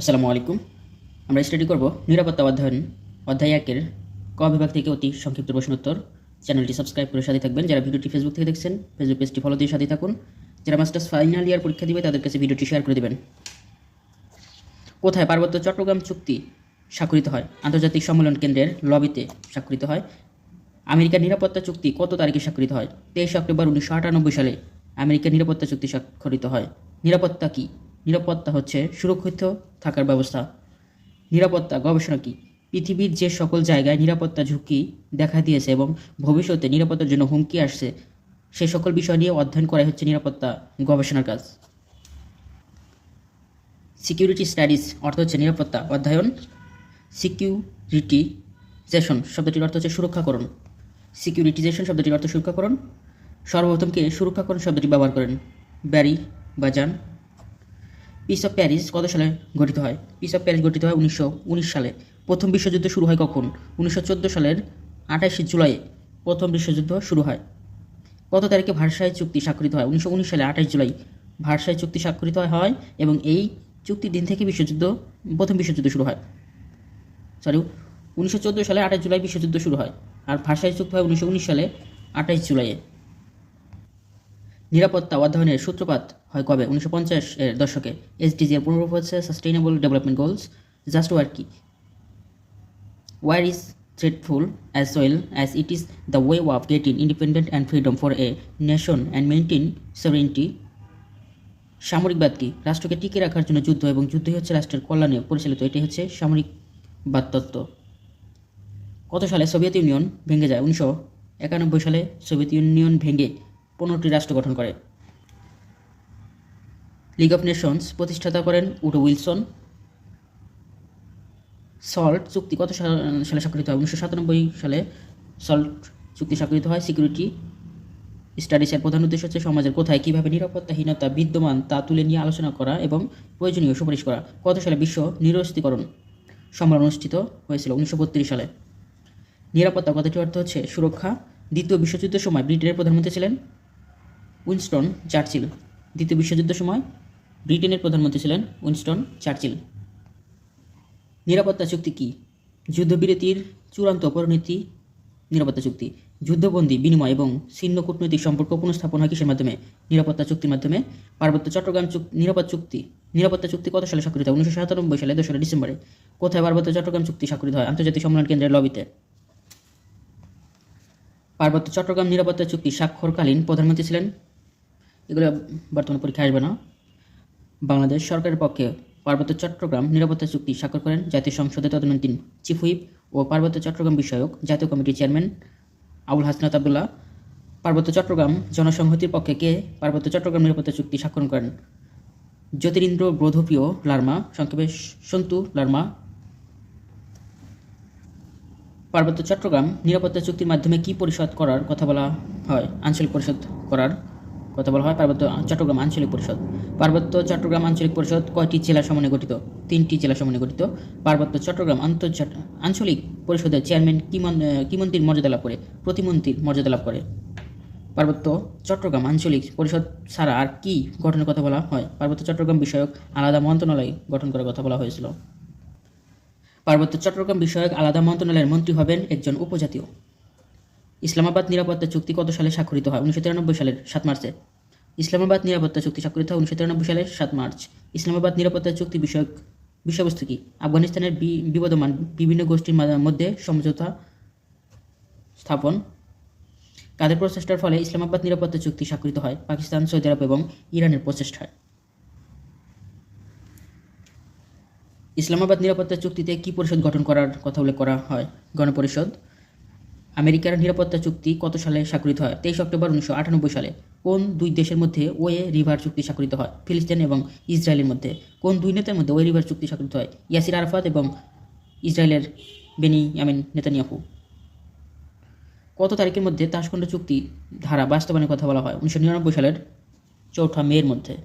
আসসালামু আলাইকুম। আমরা স্টাডি করব নিরাপত্তা অধ্যয়ন অধ্যায় একের ক বিভাগ থেকে অতি সংক্ষিপ্ত প্রশ্নোত্তর। চ্যানেলটি সাবস্ক্রাইব করে সাথে থাকবেন। যারা ভিডিওটি ফেসবুক থেকে দেখছেন ফেসবুক পেজটি ফলো দিয়ে সাথে থাকুন। যারা মাস্টার্স ফাইনাল ইয়ার পরীক্ষা দিবে, তাদের কাছে ভিডিওটি শেয়ার করে দেবেন। কোথায় পার্বত্য চট্টগ্রাম চুক্তি স্বাক্ষরিত হয়? আন্তর্জাতিক সম্মেলন কেন্দ্রের লবিতে স্বাক্ষরিত হয়। আমেরিকার নিরাপত্তা চুক্তি কত তারিখে স্বাক্ষরিত হয়? তেইশে অক্টোবর উনিশশো আটানব্বই সালে আমেরিকার নিরাপত্তা চুক্তি স্বাক্ষরিত হয়। নিরাপত্তা কি? নিরাপত্তা হচ্ছে সুরক্ষিত থাকার ব্যবস্থা। নিরাপত্তা গবেষণা কি? পৃথিবীর যে সকল জায়গায় নিরাপত্তা ঝুঁকি দেখা দিয়েছে এবং ভবিষ্যতে নিরাপত্তার জন্য হুমকি আসছে, সে সকল বিষয় নিয়ে অধ্যয়ন করাই হচ্ছে নিরাপত্তা গবেষণার কাজ। সিকিউরিটি স্টাডিজ অর্থ হচ্ছে নিরাপত্তা অধ্যয়ন। সিকিউরিটিজেশন শব্দটির অর্থ হচ্ছে সুরক্ষাকরণ। সিকিউরিটিজেশন শব্দটির অর্থ সুরক্ষাকরণ। সর্বপ্রথম কে সুরক্ষাকরণ শব্দটি ব্যবহার করেন? ব্যারি বা যান পিস অফ প্যারিস কত সালে গঠিত হয়? পিস অফ প্যারিস গঠিত হয় উনিশশো উনিশ সালে। প্রথম বিশ্বযুদ্ধ শুরু হয় কখন? উনিশশো চোদ্দ সালের আঠাশে জুলাই প্রথম বিশ্বযুদ্ধ শুরু হয়। কত তারিখে ভারসাই চুক্তি স্বাক্ষরিত হয়? উনিশশো উনিশ সালে আঠাশ জুলাই ভারসাই চুক্তি স্বাক্ষরিত হয় এবং এই চুক্তির দিন থেকে বিশ্বযুদ্ধ, প্রথম বিশ্বযুদ্ধ শুরু হয়। সরি উনিশশো চোদ্দ সালে আঠাশ জুলাই বিশ্বযুদ্ধ শুরু হয় আর ভারসাই চুক্তি হয় উনিশশো উনিশ সালে আঠাশ জুলাইয়ে। নিরাপত্তা অধ্যয়নের সূত্রপাত হয় কবে? উনিশশো পঞ্চাশ এর দশকে। এসডিজি এর পুনরূপ হচ্ছে sustainable development goals just war কি war is threatful as well as it is the way of getting independent and freedom for a nation and maintain sovereignty সামরিকবাদ কি? রাষ্ট্রকে টিকে রাখার জন্য যুদ্ধ এবং যুদ্ধই হচ্ছে রাষ্ট্রের কল্যাণে পরিচালিত। এটি হচ্ছে সামরিকবাদ তত্ত্ব। কত সালে সোভিয়েত ইউনিয়ন ভেঙে যায়? উনিশশো একানব্বই সালে সোভিয়েত ইউনিয়ন ভেঙে পনেরোটি রাষ্ট্র গঠন করে। লিগ অফ নেশনস প্রতিষ্ঠাতা করেন উডো উইলসন। সল্ট চুক্তি কত সালে স্বাক্ষরিত হয়? উনিশশো সাতানব্বই সালে সল্ট চুক্তি স্বাক্ষরিত হয়। সিকিউরিটি স্টাডিসের প্রধান উদ্দেশ্য হচ্ছে সমাজের কোথায় কীভাবে নিরাপত্তাহীনতা বিদ্যমান তা তুলে নিয়ে আলোচনা করা এবং প্রয়োজনীয় সুপারিশ করা। কত সালে বিশ্ব নিরস্ত্রীকরণ সম্মেলন অনুষ্ঠিত হয়েছিল? উনিশশো বত্রিশ সালে। নিরাপত্তা কথাটির অর্থ হচ্ছে সুরক্ষা। দ্বিতীয় বিশ্বযুদ্ধের সময় ব্রিটেনের প্রধানমন্ত্রী ছিলেন উইনস্টন চার্চিল। দ্বিতীয় বিশ্বযুদ্ধের সময় ব্রিটেনের প্রধানমন্ত্রী ছিলেন উইনস্টন চার্চিল। নিরাপত্তা চুক্তি কি? যুদ্ধবিরতির চূড়ান্ত পরিণতি? নিরাপত্তা চুক্তি। যুদ্ধবন্দী বিনিময় এবং ছিন্ন কূটনৈতিক সম্পর্ক পুনঃস্থাপন হয় কিসের মাধ্যমে? নিরাপত্তা চুক্তির মাধ্যমে। পার্বত্য চট্টগ্রাম নিরাপদ চুক্তি। নিরাপত্তা চুক্তি কত সালে স্বাক্ষরিত? হয় উনিশশো সাতানব্বই সালে দোসরা ডিসেম্বরে। কোথায় পার্বত্য চট্টগ্রাম চুক্তি স্বাক্ষরিত হয়? আন্তর্জাতিক সম্মেলন কেন্দ্রের লবিতে। পার্বত্য চট্টগ্রাম নিরাপত্তা চুক্তি স্বাক্ষরকালীন প্রধানমন্ত্রী ছিলেন? এগুলো বর্তমানে পরীক্ষা আসবে না। বাংলাদেশ সরকারের পক্ষে পার্বত্য চট্টগ্রাম নিরাপত্তা চুক্তি স্বাক্ষর করেন জাতীয় সংসদে তদানীন্তন চিফ হুইপ ও পার্বত্য চট্টগ্রাম বিষয়ক জাতীয় কমিটির চেয়ারম্যান আবুল হাসনাত আবদুল্লাহ পার্বত্য চট্টগ্রাম জনসংহতির পক্ষে কে পার্বত্য চট্টগ্রাম নিরাপত্তা চুক্তি স্বাক্ষর করেন? জ্যোতিরিন্দ্র বোধপ্রিয় লার্মা, সংক্ষেপে সন্তু লার্মা। পার্বত্য চট্টগ্রাম নিরাপত্তা চুক্তির মাধ্যমে কি পরিষদ করার কথা বলা হয়? আঞ্চলিক পরিষদ করার কথা বলা হয়, পার্বত্য চট্টগ্রাম আঞ্চলিক পরিষদ। পার্বত্য চট্টগ্রাম আঞ্চলিক পরিষদ কয়টি জেলা সমন্বয়ে গঠিত? তিনটি জেলা সমন্বয়ে গঠিত। পার্বত্য চট্টগ্রাম আন্তর্জাত আঞ্চলিক পরিষদের চেয়ারম্যান কি মন- কি মন্ত্রীর মর্যাদা লাভ করে? প্রতিমন্ত্রীর মর্যাদা লাভ করে। পার্বত্য চট্টগ্রাম আঞ্চলিক পরিষদ ছাড়া আর কি গঠনের কথা বলা হয়? পার্বত্য চট্টগ্রাম বিষয়ক আলাদা মন্ত্রণালয় গঠন করার কথা বলা হয়েছিল। পার্বত্য চট্টগ্রাম বিষয়ক আলাদা মন্ত্রণালয়ের মন্ত্রী হবেন একজন উপজাতীয়। ইসলামাবাদ নিরাপত্তা চুক্তি কত সালে স্বাক্ষরিত হয়? উনিশশো তিরানব্বই সালের সাত মার্চে। ইসলামাবাদ নিরাপত্তা চুক্তি স্বাক্ষরিত হয় উনিশশো তিরানব্বই সালের সাত মার্চ। ইসলামাবাদ নিরাপত্তা চুক্তি বিষয়ক বিষয়বস্তু কি? আফগানিস্তানের বিবদমান বিভিন্ন গোষ্ঠীর মধ্যে সমঝোতা স্থাপন। কাদের প্রচেষ্টার ফলে ইসলামাবাদ নিরাপত্তা চুক্তি স্বাক্ষরিত হয়? পাকিস্তান, সৌদি আরব এবং ইরানের প্রচেষ্টায়। ইসলামাবাদ নিরাপত্তা চুক্তিতে কি পরিষদ গঠন করার কথা উল্লেখ করা হয়? গণপরিষদ। আমেরিকার নিরাপত্তা চুক্তি কত সালে স্বাক্ষরিত হয়? তেইশ অক্টোবর উনিশশো আটানব্বই সালে। কোন দুই দেশের মধ্যে ওয়ে রিভার চুক্তি স্বাক্ষরিত হয়? ফিলিস্তিন এবং ইসরায়েলের মধ্যে। কোন দুই নেতার মধ্যে ওয়ে রিভার চুক্তি স্বাক্ষরিত হয়? ইয়াসির আরাফাত এবং ইসরায়েলের বেনি ইয়ামিন নেতানিয়াহু। কত তারিখের মধ্যে তাসখণ্ড চুক্তি ধারা বাস্তবায়নের কথা বলা হয়? উনিশশো নিরানব্বই সালের চৌঠা মের মধ্যে।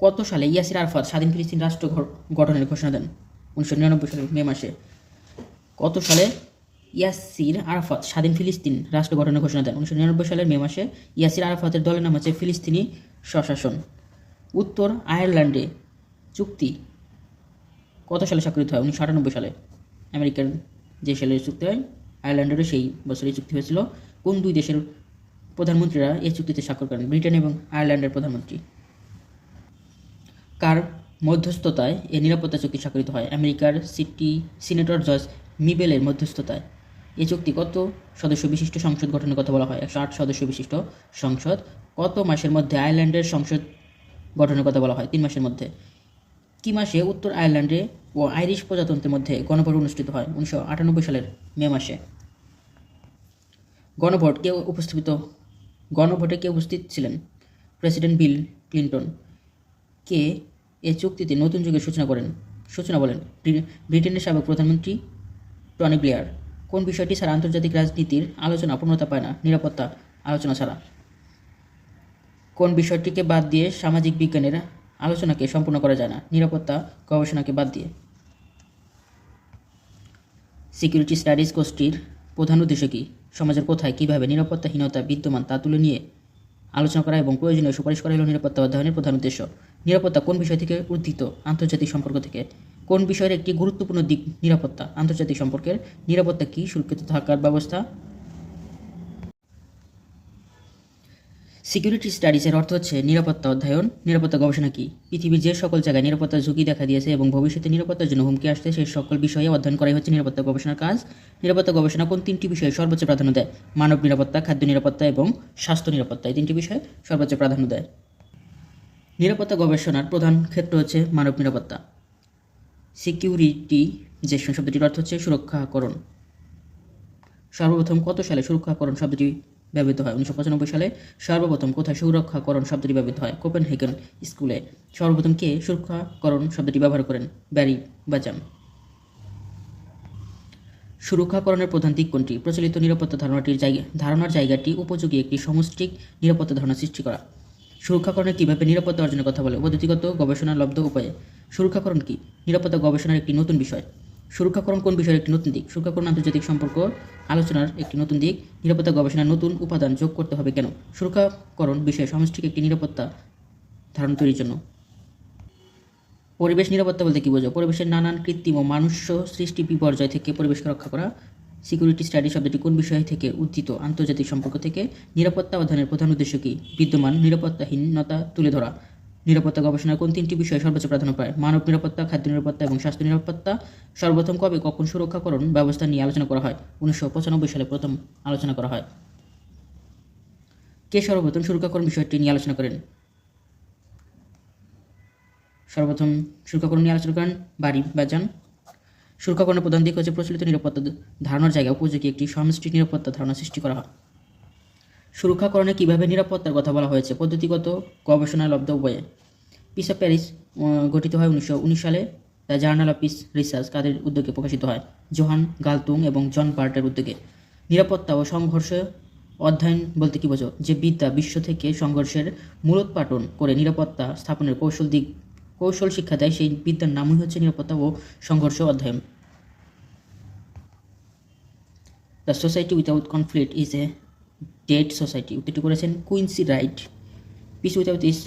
কত সালে ইয়াসির আরাফাত স্বাধীন ফিলিস্তিন রাষ্ট্র গঠনের ঘোষণা দেন? উনিশশো নিরানব্বই সালের মে মাসে। কত সালে ইয়াসির আরাফাত স্বাধীন ফিলিস্তিন রাষ্ট্র গঠনের ঘোষণা দেন? উনিশশো নিরানব্বই সালের মে মাসে ইয়াসির আরাফাতের দলের নাম হচ্ছে ফিলিস্তিনি স্বশাসন। উত্তর আয়ারল্যান্ডে চুক্তি কত সালে স্বাক্ষরিত হয়? উনিশশো আটানব্বই সালে। আমেরিকার যে সালে চুক্তি হয়, আয়ারল্যান্ডেরও সেই বছরই চুক্তি হয়েছিল। কোন দুই দেশের প্রধানমন্ত্রীরা এই চুক্তিতে স্বাক্ষর করেন? ব্রিটেন এবং আয়ারল্যান্ডের প্রধানমন্ত্রী। কার মধ্যস্থতায় এই নিরাপত্তা চুক্তি স্বাক্ষরিত হয়? আমেরিকার সিটি সিনেটর জর্জ মিবেলের মধ্যস্থতায়। এ চুক্তি কত সদস্য বিশিষ্ট সংসদ গঠনের কথা বলা হয়? একশো আট সদস্য বিশিষ্ট সংসদ। কত মাসের মধ্যে আয়ারল্যান্ডের সংসদ গঠনের কথা বলা হয়? তিন মাসের মধ্যে। কি মাসে উত্তর আয়ারল্যান্ডে ও আইরিশ প্রজাতন্ত্রের মধ্যে গণভোট অনুষ্ঠিত হয়? উনিশশো আটানব্বই সালের মে মাসে। গণভোট কে উপস্থিত গণভোটে কে উপস্থিত ছিলেন? President Bill Clinton. কে এ চুক্তিতে নতুন যুগের সূচনা করেন? সূচনা বলেন ব্রিটেনের সাবেক প্রধানমন্ত্রী টনি ব্লেয়ার। কোন বিষয়টি ছাড়া আন্তর্জাতিক রাজনীতির আলোচনা পূর্ণতা পায় না? নিরাপত্তা আলোচনা ছাড়া। কোন বিষয়টিকে বাদ দিয়ে সামাজিক বিজ্ঞানের আলোচনাকে সম্পূর্ণ করা যায় না? নিরাপত্তা গবেষণাকে বাদ দিয়ে। সিকিউরিটি স্টাডিজ গোষ্ঠীর প্রধান উদ্দেশ্য কী? সমাজের কোথায় কীভাবে নিরাপত্তাহীনতা বিদ্যমান তা তুলে নিয়ে আলোচনা করা এবং প্রয়োজনীয় সুপারিশ করা হল নিরাপত্তা অধ্যয়নের প্রধান উদ্দেশ্য। নিরাপত্তা কোন বিষয় থেকে উদ্ধৃত আন্তর্জাতিক সম্পর্ক থেকে। কোন বিষয়ের একটি গুরুত্বপূর্ণ দিক? নিরাপত্তা। আন্তর্জাতিক সম্পর্কের নিরাপত্তা কী? সুরক্ষিত থাকার ব্যবস্থা? সিকিউরিটি স্টাডিজের অর্থ হচ্ছে নিরাপত্তা অধ্যয়ন। নিরাপত্তা গবেষণা কী? পৃথিবীর যে সকল জায়গায় নিরাপত্তা ঝুঁকি দেখা দিয়েছে এবং ভবিষ্যতে নিরাপত্তার জন্য হুমকি আসছে, সেই সকল বিষয়ে অধ্যয়ন করাই হচ্ছে নিরাপত্তা গবেষণার কাজ। নিরাপত্তা গবেষণা কোন তিনটি বিষয়ে সর্বোচ্চ প্রাধান্য দেয়? মানব নিরাপত্তা, খাদ্য নিরাপত্তা এবং স্বাস্থ্য নিরাপত্তা। এই তিনটি বিষয়ে সর্বোচ্চ প্রাধান্য দেয়। নিরাপত্তা গবেষণার প্রধান ক্ষেত্র হচ্ছে মানব নিরাপত্তা। সিকিউরিটি যে শব্দটির অর্থ হচ্ছে সুরক্ষাকরণ। সর্বপ্রথম কত সালে সুরক্ষাকরণ শব্দটি ব্যবহৃত হয়? উনিশশো পঁচানব্বই সালে সর্বপ্রথম কোথায় সুরক্ষাকরণ শব্দটি ব্যবহৃত হয়? কোপেন কোপেনহেগেন স্কুলে। সর্বপ্রথম কে সুরক্ষাকরণ শব্দটি ব্যবহার করেন? ব্যারি বাজাম। সুরক্ষাকরণের প্রধান দিক কোনটি? প্রচলিত নিরাপত্তা ধারণাটির জায়গা ধারণার জায়গাটি উপযোগী একটি সমষ্টিক নিরাপত্তা ধারণা সৃষ্টি করা। সুরক্ষাকরণে কীভাবে নিরাপত্তা অর্জনের কথা বলে? পদ্ধতিগত গবেষণা লব্ধ উপায়ে। সুরক্ষাকরণ কি? নিরাপত্তা গবেষণার একটি নতুন বিষয়। সুরক্ষাকরণ কোন বিষয়ের একটি নতুন দিক? সুরক্ষাকরণ আন্তর্জাতিক সম্পর্ক, আলোচনার একটি নতুন দিক। নিরাপত্তা গবেষণার নতুন উপাদান যোগ করতে হবে কেন? সুরক্ষাকরণ বিষয়ে সমষ্টিক একটি নিরাপত্তা ধারণ তৈরির জন্য। পরিবেশ নিরাপত্তা বলতে কী বোঝো? পরিবেশের নানান কৃত্রিম ও মানুষ্য সৃষ্টি বিপর্যয় থেকে পরিবেশকে রক্ষা করা। সিকিউরিটি স্টাডি শব্দটি কোন বিষয় থেকে উদ্ধৃত? আন্তর্জাতিক সম্পর্ক থেকে নিরাপত্তা অধ্যয়নের প্রধান উদ্দেশ্য কী? বিদ্যমান নিরাপত্তাহীনতা তুলে ধরা। নিরাপত্তা গবেষণার কোন তিনটি বিষয়ে সর্বোচ্চ প্রাধান্য পায়? মানব নিরাপত্তা, খাদ্য নিরাপত্তা এবং স্বাস্থ্য নিরাপত্তা। সর্বপ্রথম কবে কখন সুরক্ষাকরণ ব্যবস্থা নিয়ে আলোচনা করা হয়? উনিশশো পঁচানব্বই সালে প্রথম আলোচনা করা হয়। কে সর্বপ্রথম সুরক্ষাকরণ বিষয়টি নিয়ে আলোচনা করেন? সর্বপ্রথম সুরক্ষাকরণ নিয়ে আলোচনা করেন বাড়ি বাজান। সুরক্ষাকরণের প্রধান দিক হচ্ছে প্রচলিত নিরাপত্তা ধারণার জায়গায় উপযোগী একটি সমষ্টিক নিরাপত্তা ধারণা সৃষ্টি করা। হয় সুরক্ষাকরণে কীভাবে নিরাপত্তার কথা বলা হয়েছে? পদ্ধতিগত গবেষণা লব্ধ উপায়ে পিস প্যারিস গঠিত হয় উনিশশো উনিশ সালে। The journal of peace research কাদের উদ্যোগে প্রকাশিত হয়? জোহান গালতুং এবং জন পার্টের উদ্যোগে। নিরাপত্তা ও সংঘর্ষ অধ্যয়ন বলতে কী বোঝো? যে বিদ্যা বিশ্ব থেকে সংঘর্ষের মূলোৎপাটন করে নিরাপত্তা স্থাপনের কৌশল দিক কৌশল শিক্ষা দেয়, সেই বিদ্যার নামই হচ্ছে নিরাপত্তা ও সংঘর্ষ অধ্যয়ন। The society without conflict is a dead society উত্তরটি করেছেন Quincy Wright. Peace without is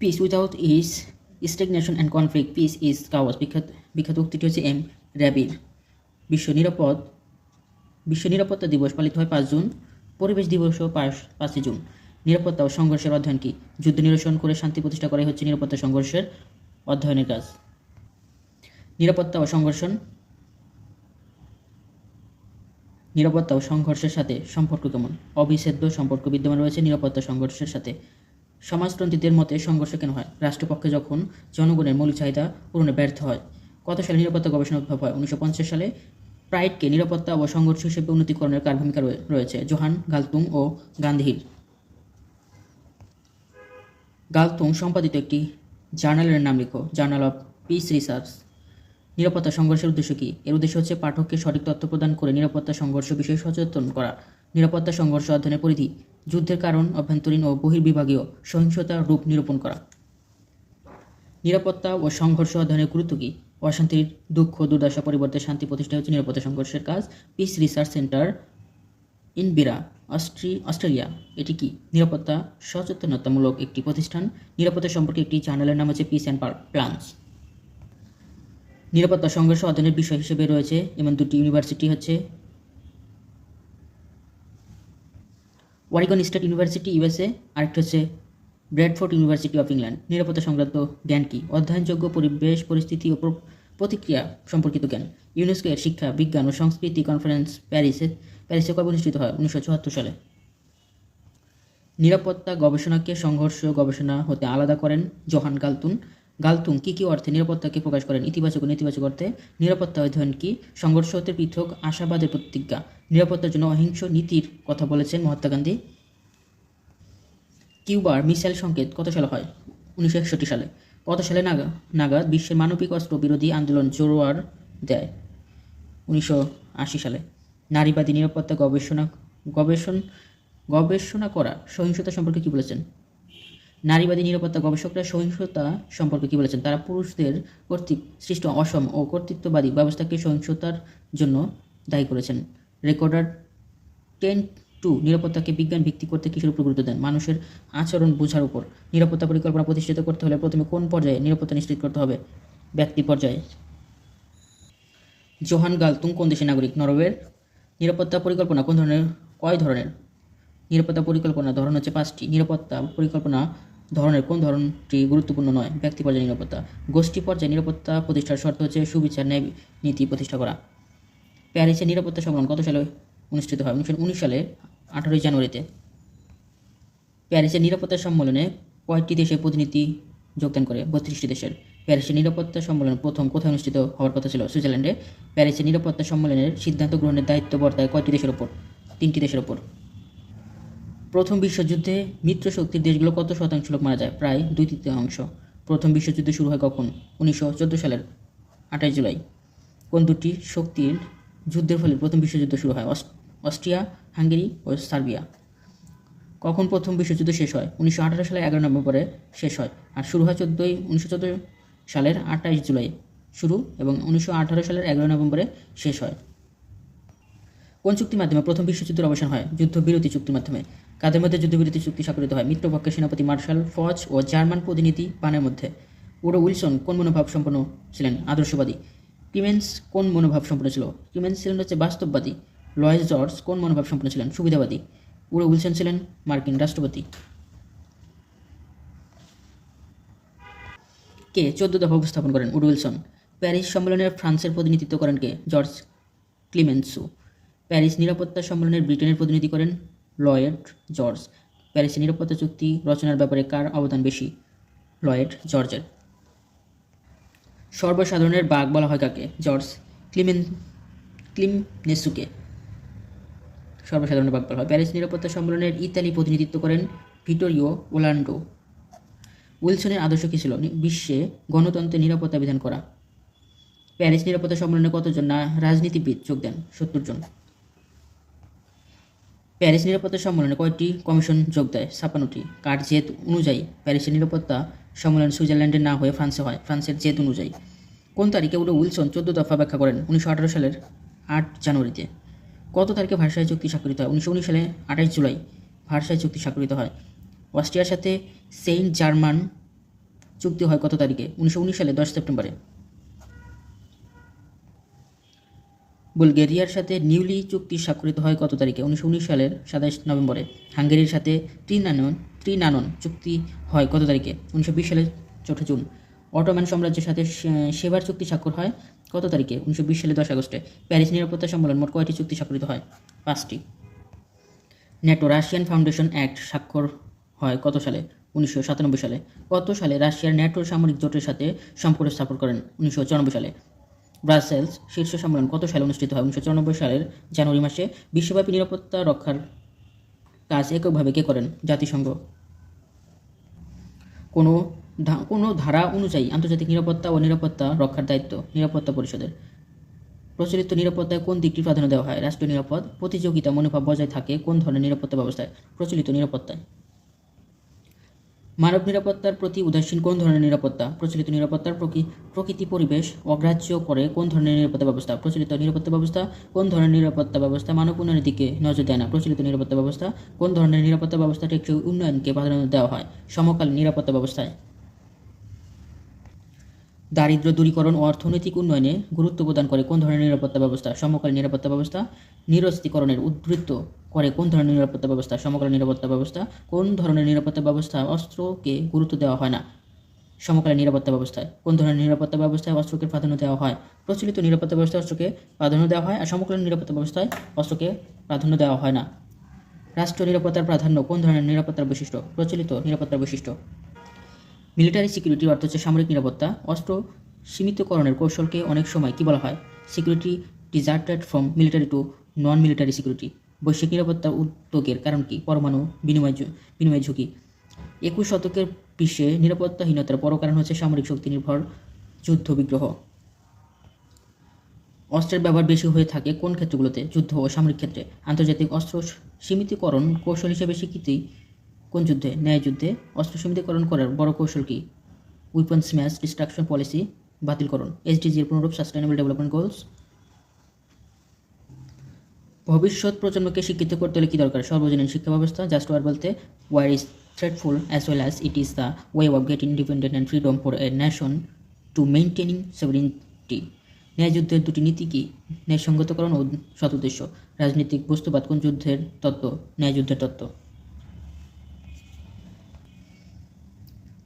peace without is stagnation and conflict peace is chaos বিখ্যাত বিখ্যাত উক্তিটি হচ্ছে এম র্যাবির। বিশ্ব নিরাপদ, বিশ্ব নিরাপত্তা দিবস পালিত হয় পাঁচ জুন। পরিবেশ দিবসও পাঁচ, পাঁচই জুন। নিরাপত্তা ও সংঘর্ষের অধ্যয়ন কি? যুদ্ধ নিরসন করে শান্তি প্রতিষ্ঠা করাই হচ্ছে নিরাপত্তা সংঘর্ষের অধ্যয়নের কাজ। নিরাপত্তা ও সংঘর্ষণ নিরাপত্তা ও সংঘর্ষের সাথে সম্পর্ক কেমন? অবিচ্ছেদ্য সম্পর্ক বিদ্যমান রয়েছে নিরাপত্তা সংঘর্ষের সাথে। সমাজতন্ত্রীদের মতে সংঘর্ষ কেন হয়? রাষ্ট্রপক্ষে যখন জনগণের মৌলিক চাহিদা পূরণে ব্যর্থ হয়, কত সালে নিরাপত্তা গবেষণা উদ্ভব হয়? উনিশশো পঞ্চাশ সালে প্রাইডকে নিরাপত্তা ও সংঘর্ষ হিসেবে উন্নতিকরণের কার ভূমিকা রয়েছে। জোহান গালতুং ও গান্ধীর গালতুং সম্পাদিত একটি জার্নালের নাম লিখো, জার্নাল অফ পিস রিসার্চ। নিরাপত্তা সংঘর্ষের উদ্দেশ্য কী? এর উদ্দেশ্য হচ্ছে পাঠককে সঠিক তথ্য প্রদান করে নিরাপত্তা সংঘর্ষ বিষয়ে সচেতন করা। নিরাপত্তা সংঘর্ষ অধ্যয়নের পরিধি, যুদ্ধের কারণ, অভ্যন্তরীণ ও বহির্বিভাগীয় সহিংসতার রূপ নিরূপণ করা। নিরাপত্তা ও সংঘর্ষ অধ্যয়নের গুরুত্ব কী? অশান্তির দুঃখ দুর্দশা পরিবর্তে শান্তি প্রতিষ্ঠা হচ্ছে নিরাপত্তা সংঘর্ষের কাজ। পিস রিসার্চ সেন্টার ইন বিরা অস্ট্রি অস্ট্রেলিয়া এটি কি? নিরাপত্তা সচেতনতামূলক একটি প্রতিষ্ঠান। নিরাপত্তা সম্পর্কে একটি চ্যানেলের নাম হচ্ছে পিস অ্যান্ড প্লান্স নিরাপত্তা সংঘর্ষ অধ্যয়নের বিষয় হিসেবে রয়েছে, এমন দুটি ইউনিভার্সিটি হচ্ছে ওয়ারিগন স্টেট ইউনিভার্সিটি ইউএসএ আরেকটি হচ্ছে ব্র্যাডফোর্ড ইউনিভার্সিটি অফ ইংল্যান্ড নিরাপত্তা সংক্রান্ত জ্ঞান কি? অধ্যয়নযোগ্য পরিবেশ, পরিস্থিতি ও প্রতিক্রিয়া সম্পর্কিত জ্ঞান। ইউনেস্কো এর শিক্ষা, বিজ্ঞান ও সংস্কৃতি কনফারেন্স প্যারিসে প্যারিসে কবে অনুষ্ঠিত হয়? উনিশশো চুয়াত্তর সালে। নিরাপত্তা গবেষণাকে সংঘর্ষ গবেষণা হতে আলাদা করেন জোহান গালতুন। গালতুন, কী কী অর্থে নিরাপত্তাকে প্রকাশ করেন? ইতিবাচক ও নেতিবাচক অর্থে নিরাপত্তা অধ্যয়ন কি? সংঘর্ষ হতে পৃথক আশাবাদের প্রতিজ্ঞা। নিরাপত্তার জন্য অহিংস নীতির কথা বলেছেন মহাত্মা গান্ধী। কিউবার মিসাইল সংকেত কত সালে হয়? উনিশশো একষট্টি সালে। কত সালে নাগা, নাগাদ বিশ্বের মানবিক অস্ত্র বিরোধী আন্দোলন জোরোয়ার দেয় উনিশশো আশি সালে। নারীবাদী নিরাপত্তা গবেষণা, গবেষণ, গবেষণা করা সহিংসতা সম্পর্কে কী বলেছেন? নারীবাদী নিরাপত্তা গবেষকরা সহিংসতা সম্পর্কে কী বলেছেন? তারা পুরুষদের কর্তৃক সৃষ্ট অসম ও কর্তৃত্ববাদী ব্যবস্থাকে সহিংসতার জন্য দায়ী করেছেন। রেকর্ডার টেন টু, নিরাপত্তাকে বিজ্ঞান ভিত্তিক করতে কিসের উপর গুরুত্ব দেন। মানুষের আচরণ বোঝার উপর। নিরাপত্তা পরিকল্পনা প্রতিষ্ঠিত করতে হলে প্রথমে কোন পর্যায়ে নিরাপত্তা নিশ্চিত করতে হবে? ব্যক্তি পর্যায়ে। জোহান গালতুং কোন দেশের নাগরিক? নরওয়ের। নিরাপত্তা পরিকল্পনা কোন ধরনের? কয় ধরনের? নিরাপত্তা পরিকল্পনা ধরন হচ্ছে পাঁচটি। নিরাপত্তা পরিকল্পনা ধরনের কোন ধরনটি গুরুত্বপূর্ণ নয়? ব্যক্তি পর্যায়ে নিরাপত্তা। গোষ্ঠী পর্যায়ে নিরাপত্তা প্রতিষ্ঠার শর্ত হচ্ছে সুবিচার ন্যায় নীতি প্রতিষ্ঠা করা। প্যারিসে নিরাপত্তা সম্মেলন কত সালে অনুষ্ঠিত হয়। উনিশশো উনিশ সালে, আঠারোই জানুয়ারিতে প্যারিসের নিরাপত্তা সম্মেলনে কয়েকটি দেশের প্রতিনিধি যোগদান করে, বত্রিশটি দেশের। প্যারিসের নিরাপত্তা সম্মেলন প্রথম কোথায় অনুষ্ঠিত হওয়ার কথা ছিল? সুইজারল্যান্ডে। প্যারিসের নিরাপত্তা সম্মেলনের সিদ্ধান্ত গ্রহণের দায়িত্ব বর্তায় কয়টি দেশের ওপর, তিনটি দেশের ওপর। প্রথম বিশ্বযুদ্ধে মিত্র শক্তির দেশগুলো কত শতাংশ লোক মারা যায়? প্রায় দুই তৃতীয়াংশ। প্রথম বিশ্বযুদ্ধ শুরু হয় কখন? উনিশশো চোদ্দ সালের আঠাশ জুলাই। কোন দুটি শক্তির যুদ্ধের ফলে প্রথম বিশ্বযুদ্ধ শুরু হয়? অস্ট্রিয়া, হাঙ্গেরি ও সার্বিয়া। কখন প্রথম বিশ্বযুদ্ধ শেষ হয়? উনিশশো আঠারো এগারো নভেম্বরে শেষ হয় আর শুরু হয় চোদ্দোই, উনিশশো চোদ্দ সালের আঠাশ জুলাই। শুরু এবং উনিশশো আঠারো সালের এগারো নভেম্বরে শেষ হয়। কোন চুক্তির মাধ্যমে প্রথম বিশ্বযুদ্ধের অবসান হয়? যুদ্ধবিরতি চুক্তির মাধ্যমে। কাদের মধ্যে যুদ্ধবিরতি চুক্তি স্বাক্ষরিত হয়? মিত্রপক্ষের সেনাপতি মার্শাল ফজ ও জার্মান প্রতিনিধি পানের মধ্যে। উডো উইলসন কোন মনোভাব সম্পন্ন ছিলেন? আদর্শবাদী। ক্লিমেন্স কোন মনোভাব সম্পন্ন ছিল? ক্লিমেন্স ছিলেন হচ্ছে বাস্তববাদী। লয়েস জর্জ কোন মনোভাব সম্পন্ন ছিলেন? সুবিধাবাদী। উডো উইলসন ছিলেন মার্কিন রাষ্ট্রপতি। কে? চোদ্দ দফা উপস্থাপন করেন উড উইলসন। প্যারিস সম্মেলনের ফ্রান্সের প্রতিনিধিত্ব করেন কে? জর্জ ক্লিমেন্সু। প্যারিস নিরাপত্তা সম্মেলনের ব্রিটেনের প্রতিনিধি করেন লয়েড জর্জ। প্যারিসের নিরাপত্তা চুক্তি রচনার ব্যাপারে কার অবদান বেশি? লয়েড জর্জের। সর্বসাধারণের বাঘ বলা হয় কাকে? জর্জ ক্লিমেন ক্লিমনেসুকে। সর্বসাধারণের বাঘ বলা হয়। প্যারিস নিরাপত্তা সম্মেলনের ইতালি প্রতিনিধিত্ব করেন ভিটোরিও ওলান্ডো। উইলসনের আদর্শ কী ছিল? বিশ্বে গণতন্ত্রের নিরাপত্তা বিধান করা। প্যারিস নিরাপত্তা সম্মেলনে কতজন না রাজনীতিবিদ যোগ দেন? সত্তর জন। প্যারিস নিরাপত্তা সম্মেলনে কয়েকটি কমিশন যোগ দেয়? ছাপ্পান্নটি। কার জেদ অনুযায়ী প্যারিসের নিরাপত্তা সম্মেলন সুইজারল্যান্ডে না হয়ে ফ্রান্সে হয়? ফ্রান্সের জেদ অনুযায়ী। কোন তারিখে উডো উইলসন চোদ্দ দফা ব্যাখ্যা করেন? উনিশশো আঠারো সালের আট জানুয়ারিতে। কত তারিখে ভারসাই চুক্তি স্বাক্ষরিত হয়? উনিশশো উনিশ সালে আঠাশ জুলাই ভারসাই চুক্তি স্বাক্ষরিত হয়। অস্ট্রিয়ার সাথে সেইন্ট জার্মান চুক্তি হয় কত তারিখে? উনিশশো উনিশ সালে দশ সেপ্টেম্বরে। বুলগেরিয়ার সাথে নিউলি চুক্তি স্বাক্ষরিত হয় কত তারিখে? উনিশশো উনিশ সালের সাতাশ নভেম্বরে। হাঙ্গেরির সাথে ত্রিনানন ত্রিনানন চুক্তি হয় কত তারিখে? উনিশশো বিশ সালের চৌঠা জুন। অটোম্যান সাম্রাজ্যের সাথে সেবার চুক্তি স্বাক্ষর হয় কত তারিখে? উনিশশো বিশ সালের দশ আগস্টে। প্যারিস নিরাপত্তা সম্মেলন মোট কয়টি চুক্তি স্বাক্ষরিত হয়? পাঁচটি। ন্যাটো রাশিয়ান ফাউন্ডেশন অ্যাক্ট স্বাক্ষর হয় কত সালে? উনিশশো সাতানব্বই সালে। কত সালে রাশিয়ার ন্যাটোর সামরিক জোটের সাথে সম্পর্ক স্থাপন করেন? উনিশশো চুরানব্বই সালে। ব্রাসেলস শীর্ষ সম্মেলন কত সালে অনুষ্ঠিত হয়? উনিশশো চুরানব্বই সালের জানুয়ারি মাসে বিশ্বব্যাপী নিরাপত্তা রক্ষার কাজ এককভাবে কে করেন? জাতিসংঘ। কোনো কোনো ধারা অনুযায়ী আন্তর্জাতিক নিরাপত্তা ও নিরাপত্তা রক্ষার দায়িত্ব নিরাপত্তা পরিষদের। প্রচলিত নিরাপত্তায় কোন দিকটি প্রাধান্য দেওয়া হয়? রাষ্ট্রীয় নিরাপদ, প্রতিযোগিতা, মনোভাব বজায় থাকে কোন ধরনের নিরাপত্তা ব্যবস্থায়? প্রচলিত নিরাপত্তায়। মানব নিরাপত্তার প্রতি উদাসীন কোন ধরনের নিরাপত্তা? প্রচলিত নিরাপত্তার প্রকৃ- প্রকৃতি পরিবেশ অগ্রাহ্য করে কোন ধরনের নিরাপত্তা ব্যবস্থা? প্রচলিত নিরাপত্তা ব্যবস্থা কোন ধরনের নিরাপত্তা ব্যবস্থা? মানব উন্নয়নের দিকে নজর দেয় না। প্রচলিত নিরাপত্তা ব্যবস্থা কোন ধরনের নিরাপত্তা ব্যবস্থা টেকসই উন্নয়নকে প্রাধান্য দেওয়া হয়? সমকালীন নিরাপত্তা ব্যবস্থায়। দারিদ্র্য দূরীকরণ ও অর্থনৈতিক উন্নয়নে গুরুত্ব প্রদান করে কোন ধরনের নিরাপত্তা ব্যবস্থা? সমকালীন নিরাপত্তা ব্যবস্থা, নিরস্ত্রীকরণের উদ্ধৃত করে কোন ধরনের নিরাপত্তা ব্যবস্থা? সমকালীন নিরাপত্তা ব্যবস্থা, কোন ধরনের নিরাপত্তা ব্যবস্থা অস্ত্রকে গুরুত্ব দেওয়া হয় না? সমকালীন নিরাপত্তা ব্যবস্থায় কোন ধরনের নিরাপত্তা ব্যবস্থায় অস্ত্রকে প্রাধান্য দেওয়া হয়? প্রচলিত নিরাপত্তা ব্যবস্থায় অস্ত্রকে প্রাধান্য দেওয়া হয় আর সমকালীন নিরাপত্তা ব্যবস্থায় অস্ত্রকে প্রাধান্য দেওয়া হয় না। রাষ্ট্র নিরাপত্তার প্রাধান্য কোন ধরনের নিরাপত্তার বৈশিষ্ট্য? প্রচলিত নিরাপত্তার বৈশিষ্ট্য। মিলিটারি সিকিউরিটির অর্থ হচ্ছে সামরিক নিরাপত্তা, অস্ত্র সীমিতকরণের কৌশলকে অনেক সময় কি বলা হয়? Security deserted from military to non military security বৈশ্বিক নিরাপত্তার উদ্যোগের কারণ কি? পরমাণু বিনিময় বিনিময় ঝুঁকি। একুশ শতকের বিশ্বে নিরাপত্তাহীনতার বড় কারণ হচ্ছে সামরিক শক্তি নির্ভর যুদ্ধ বিগ্রহ। অস্ত্রের ব্যবহার বেশি হয়ে থাকে কোন ক্ষেত্রগুলোতে? যুদ্ধ ও সামরিক ক্ষেত্রে। আন্তর্জাতিক অস্ত্র সীমিতকরণ কৌশল হিসেবে স্বীকৃতি কোন যুদ্ধে? ন্যায় যুদ্ধে অস্ত্র সীমিতকরণ করার বড় কৌশল কি? উইপন স্ম্যাশ ডিস্ট্রাকশন পলিসি বাতিলকরণ। এসডিজির পুনরূপ সাস্টেনেবল ডেভেলপমেন্ট গোলস ভবিষ্যৎ প্রজন্মকে শিক্ষিত করতে হলে কী দরকার? সর্বজনীন শিক্ষা ব্যবস্থা জাস্ট ওয়ার বলতে war is threatful as well as it is the way of get independent and freedom for a nation to maintaining sovereignty ন্যায়যুদ্ধের দুটি নীতি কি? ন্যায়সঙ্গতকরণ ও সৎ উদ্দেশ্য রাজনৈতিক বস্তুবাদ কোন যুদ্ধের তত্ত্ব? ন্যায়যুদ্ধের তত্ত্ব।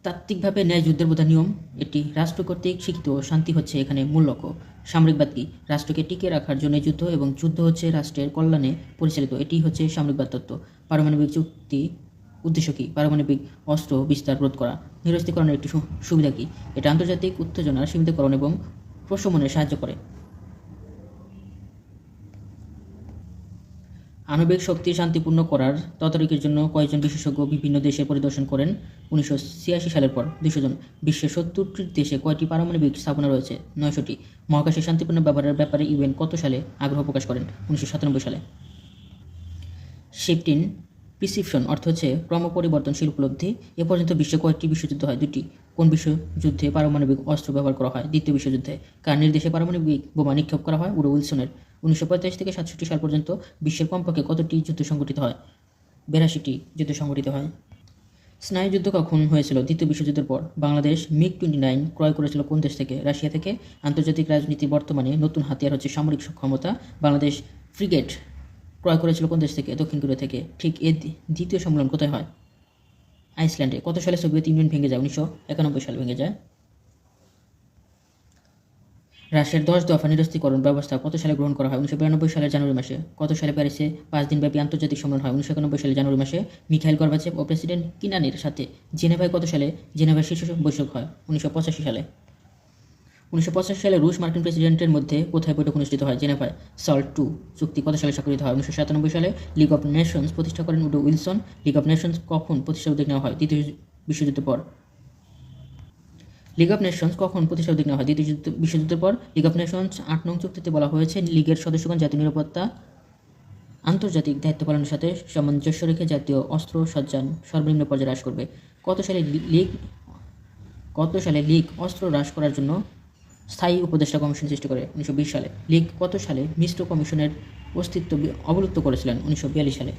তাত্ত্বিকভাবে ন্যায় যুদ্ধের বোধা নিয়ম এটি রাষ্ট্র কর্তৃক শিক্ষিত শান্তি হচ্ছে এখানে মূল লক্ষ্য। সামরিকবাদ কি রাষ্ট্রকে টিকে রাখার জন্য যুদ্ধ এবং যুদ্ধ হচ্ছে রাষ্ট্রের কল্যাণে পরিচালিত। এটি হচ্ছে সামরিকবাদ তত্ত্ব। পারমাণবিক চুক্তি উদ্দেশ্য কী? পারমাণবিক অস্ত্র বিস্তার রোধ করা। নিরস্ত্রীকরণের একটি সুবিধা কী? এটা আন্তর্জাতিক উত্তেজনার সীমিতকরণ এবং প্রশমনে সাহায্য করে। আণবিক শক্তি শান্তিপূর্ণ করার তদারকির জন্য কয়েকজন বিশেষজ্ঞ বিভিন্ন দেশে পরিদর্শন করেন। উনিশশো ছিয়াশি সালের পর দুশো জন বিশ্বের সত্তরটি দেশে কয়টি পারমাণবিক স্থাপনা রয়েছে, নয়শোটি। মহাকাশে শান্তিপূর্ণ ব্যবহারের ব্যাপারে ইউএন কত সালে আগ্রহ প্রকাশ করেন? উনিশশো সাতানব্বই সালে। শিফটিন প্রিসিপশন অর্থ হচ্ছে ক্রমপরিবর্তনশীল উপলব্ধি। এ পর্যন্ত বিশ্বে কয়েকটি বিশ্বযুদ্ধ হয়, দুটি। কোন বিশ্বযুদ্ধে পারমাণবিক অস্ত্র ব্যবহার করা হয়? দ্বিতীয় বিশ্বযুদ্ধে কার নির্দেশে পারমাণবিক বোমা নিক্ষেপ করা হয়? উডো উইলসনের। উনিশশো পঁয়তাল্লিশ থেকে সাতষট্টি সাল পর্যন্ত বিশ্বের কমপক্ষে কতটি যুদ্ধ সংঘটিত হয়? বিরাশিটি যুদ্ধ সংঘটিত হয়। স্নায়ুযুদ্ধ কখন হয়েছিল? দ্বিতীয় বিশ্বযুদ্ধের পর বাংলাদেশ মিগ টোয়েন্টি নাইন ক্রয় করেছিল কোন দেশ থেকে? রাশিয়া থেকে। আন্তর্জাতিক রাজনীতি বর্তমানে নতুন হাতিয়ার হচ্ছে সামরিক ক্ষমতা বাংলাদেশ ফ্রিগেট ক্রয় করেছিল কোন দেশ থেকে? দক্ষিণ কোরিয়া থেকে। ঠিক দ্বি- দ্বিতীয় সম্মেলন কোথায় হয়? আইসল্যান্ডে। কত সালে সোভিয়েত ইউনিয়ন ভেঙে যায়? উনিশশো একানব্বই সালে ভেঙে যায়। রাশিয়ার দশ দফা নিরস্ত্রীকরণ ব্যবস্থা কত সালে গ্রহণ করা হয়? উনিশশো বিরানব্বই সালের জানুয়ারি মাসে। কত সালে প্যারিসে পাঁচ দিনব্যাপী আন্তর্জাতিক সম্মেলন হয়? উনিশশো একানব্বই সালে জানুয়ারি মাসে মিখাইল গর্বাচেভ ও প্রেসিডেন্ট কিনানির সাথে জেনেভায় কত সালে জেনেভায় শীর্ষ বৈঠক হয়? উনিশশো পঁচাশি সালে। উনিশশো পঁচাশি সালে রুশ মার্কিন প্রেসিডেন্টের মধ্যে কোথায় বৈঠক অনুষ্ঠিত হয়? জেনেভায় সল্ট টু চুক্তি কত সালে স্বাক্ষরিত হয়? উনিশশো সাতানব্বই সালে লিগ অফ নেশনস প্রতিষ্ঠা করেন Woodrow Wilson. League of nations কখন প্রতিষ্ঠার উদ্যোগ নেওয়া হয়? দ্বিতীয় বিশ্বযুদ্ধের পর। লিগ অফ নেশনস কখন প্রতিষ্ঠার উদ্যোগ নেওয়া হয়? দ্বিতীয় যুদ্ধ- বিশ্বযুদ্ধের পর লিগ অফ নেশনস আট নং চুক্তিতে বলা হয়েছে, লীগের সদস্যগণ জাতীয় নিরাপত্তা, আন্তর্জাতিক দায়িত্ব পালনের সাথে সামঞ্জস্য রেখে জাতীয় অস্ত্র সজ্জান সর্বনিম্ন পর্যায়ে হ্রাস করবে। কত সালে লীগ, কত সালে লীগ অস্ত্র হ্রাস করার জন্য স্থায়ী উপদেষ্টা কমিশন সৃষ্টি করে? উনিশশো বিশ সালে। লীগ কত সালে মিশ্র কমিশনের অস্তিত্ব অবলুপ্ত করেছিলেন? উনিশশো বিয়াল্লিশ সালে।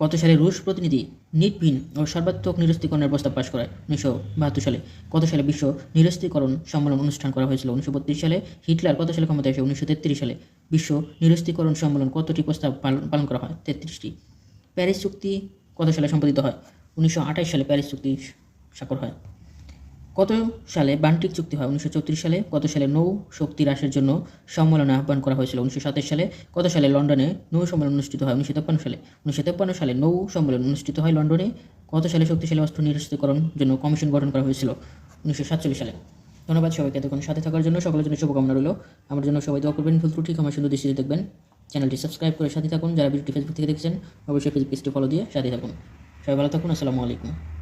কত সালে রুশ প্রতিনিধি নিটপিন ও সর্বাত্মক নিরস্ত্রীকরণের প্রস্তাব পাশ করায় উনিশশো বাহাত্তর সালে কত সালে বিশ্ব নিরস্ত্রীকরণ সম্মেলন অনুষ্ঠান করা হয়েছিল। উনিশশো বত্রিশ সালে হিটলার কত সালে ক্ষমতায় আসে উনিশশো তেত্রিশ সালে বিশ্ব নিরস্ত্রীকরণ সম্মেলন কতটি প্রস্তাব পালন পালন করা হয়? তেত্রিশটি। প্যারিস চুক্তি কত সালে সম্পাদিত হয়। উনিশশো আঠাশ সালে প্যারিস চুক্তি স্বাক্ষর হয়। কত সালে বান্টিক চুক্তি হয়? উনিশশো চৌত্রিশ সালে, কত সালে নৌ শক্তি হ্রাসের জন্য সম্মেলন আহ্বান করা হয়েছিল? উনিশশো সাতাশ সালে, কত সালে লন্ডনে নৌ সম্মেলন অনুষ্ঠিত হয়? উনিশশো সালে। উনিশশো সালে নৌ সম্মেলন অনুষ্ঠিত হয় লন্ডনে। কত সালে শক্তিশালী অস্ত্র নিরস্ত্রীকরণ জন্য কমিশন গঠন করা হয়েছিল? উনিশশো সাতচল্লিশ সালে। ধন্যবাদ সবাইকে এতক্ষণ সাথে থাকার জন্য। সকলের জন্য শুভকামনা রইল। আমার জন্য সবাই দোয়া করবেন। ভুল ত্রুটি আমার সুন্দর দৃষ্টিতে দেখবেন। চ্যানেলটি সাবস্ক্রাইব করে সাথে থাকুন। যারা ভিডিওটি ফেসবুক থেকে দেখছেন, অবশ্যই ফেসবুক পেজটি ফলো দিয়ে সাথে থাকুন। সবাই ভালো থাকুন। আসসালামু আলাইকুম।